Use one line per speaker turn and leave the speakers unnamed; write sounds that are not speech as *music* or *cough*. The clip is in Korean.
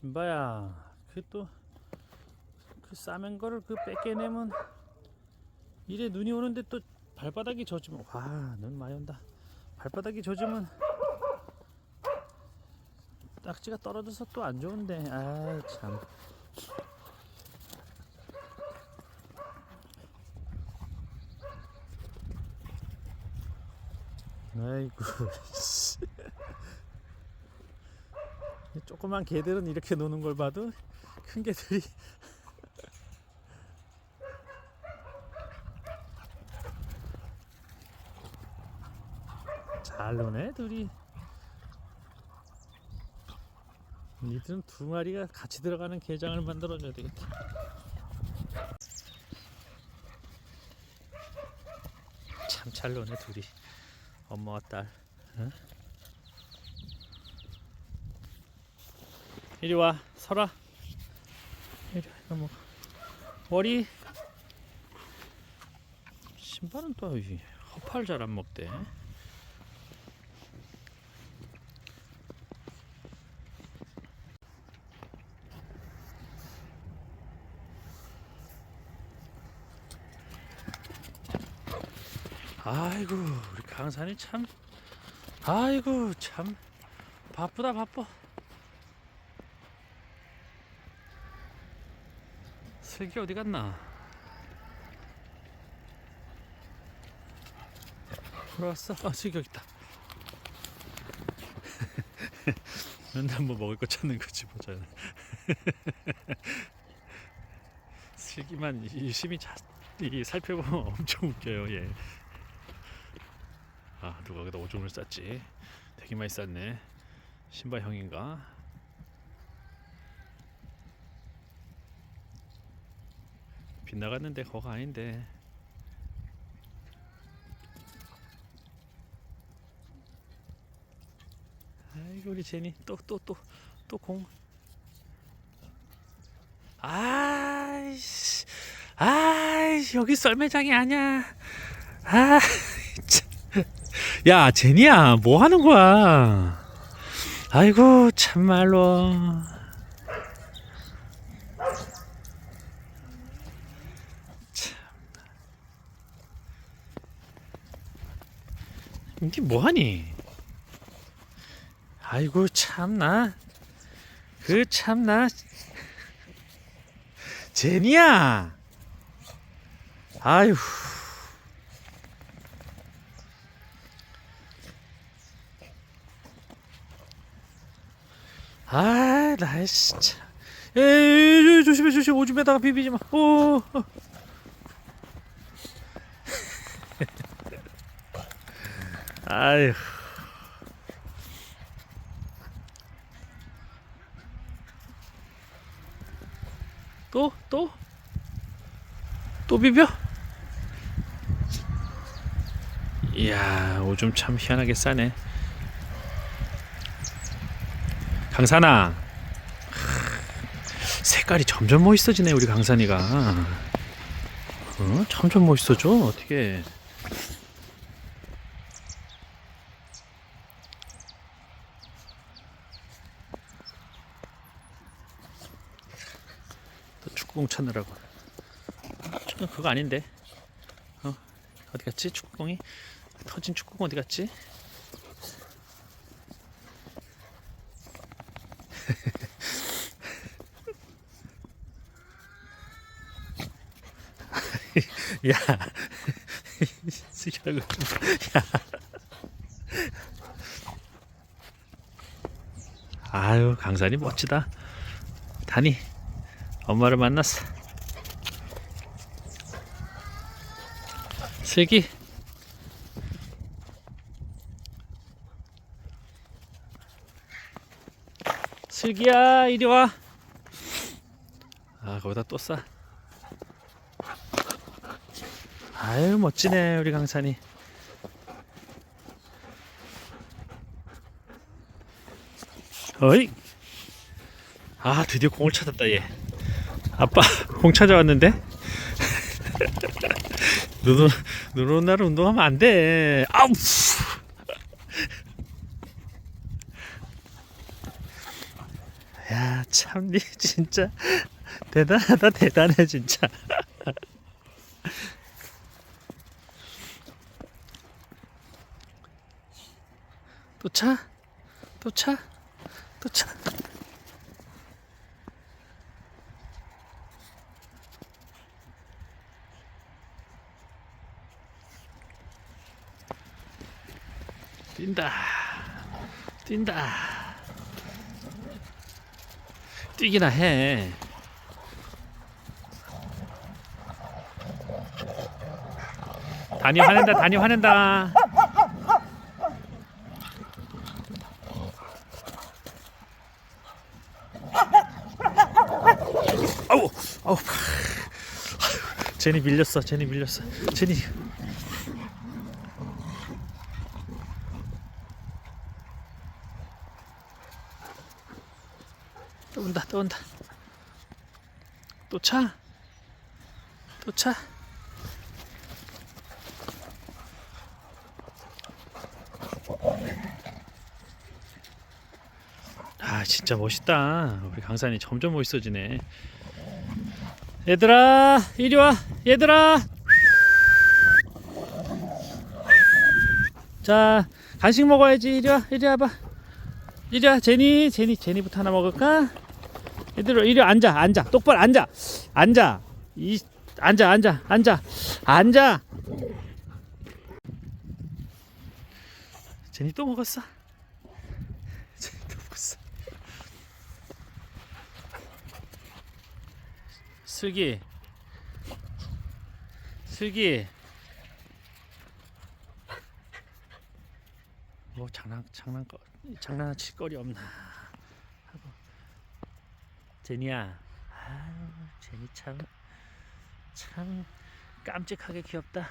신바야 그또그 싸맨 거를 그 뺏겨내면 이래 눈이 오는데 또 발바닥이 젖으면 와눈 많이 온다. 발바닥이 젖으면 딱지가 떨어져서 또 안 좋은데. 아이 참. 아이고 *laughs* 씨. 이 조그만 개들은 이렇게 노는 걸 봐도 큰 개들이 *laughs* 잘 노네 둘이. 니들은 두 마리가 같이 들어가는 게장을 만들어줘야 되겠다. 참 잘 노네 둘이. 엄마와 딸. 응? 이리 와 서라. 이리 와 이거 먹어 머리. 신발은 또이 허파를 잘안 먹대. 아이고 우리 강산이 참. 아이고 참. 바쁘다 바빠 슬기 어디 갔나? 돌아왔어? 아 슬기 여기 있다. *laughs* 맨날 뭐 먹을 거 찾는 거지 보자 *laughs* 슬기만 열심히 자, 이 살펴보면 *laughs* 엄청 웃겨요 얘. 아 누가 여기다 오줌을 쌌지? 되게 많이 쌌네. 신바 형인가 빗나갔는데 거가 아닌데. 아이고 우리 제니. 또 또 또 또 공. 아이씨. 아이씨 여기 썰매장이 아니야. 아 *laughs* 참. 야 제니야 뭐 하는 거야? 아이고 참말로 이게 뭐하니 아이고 참나 그 참나 제니야 아유 아, 날씨 참. 에이, 조심해, 조심해. 오줌에다가 비비지 마. 오. 아유. 또, 또, 또 비벼. 이야, 오줌 참 희한하게 싸네. 강산아 색깔이 점점 멋있어지네 우리 강산이가 어? 점점 멋있어져 어떻게 또 축구공 찾느라고 축구 그거 아닌데 어 어디 갔지 축구공이 터진 축구공 어디 갔지 *laughs* 야, 쓰시라고. *laughs* 야. 아유, 강산이 멋지다. 다니, 엄마를 만났어. 슬기. 슬기야, 이리 와. 아, 거기다 또 싸. 아유 멋지네 우리 강산이 어이 아 드디어 공을 찾았다 얘 아빠 *laughs* 공 찾아왔는데 눈, 오- 눈 오는 날 운동하면 안 돼 아우 *laughs* 야 참니 진짜 *laughs* 대단하다 대단해 진짜. 또 차? 또 차? 또 차? 뛴다. 뛴다. 뛰기나 해. 다니 화낸다. 다니 화낸다. 아우 아우 제니 밀렸어 제니 밀렸어 제니 또 온다. 또 온다 또 차 또 차. 아 진짜 멋있다. 우리 강산이 점점 멋있어지네. 얘들아 이리 와. 얘들아. 자 간식 먹어야지. 이리 와 이리 와봐. 이리 와 제니. 제니 제니부터 하나 먹을까 얘들아 이리 와 앉아 앉아. 똑바로 앉아. 앉아. 이 앉아 앉아 앉아. 앉아. 제니 또 먹었어? 제니 또 먹었어? 슬기. 슬기. 뭐 장난 장난 거 장난칠 거리 없나 제니야. 아유 제니 참 참 깜찍하게 귀엽다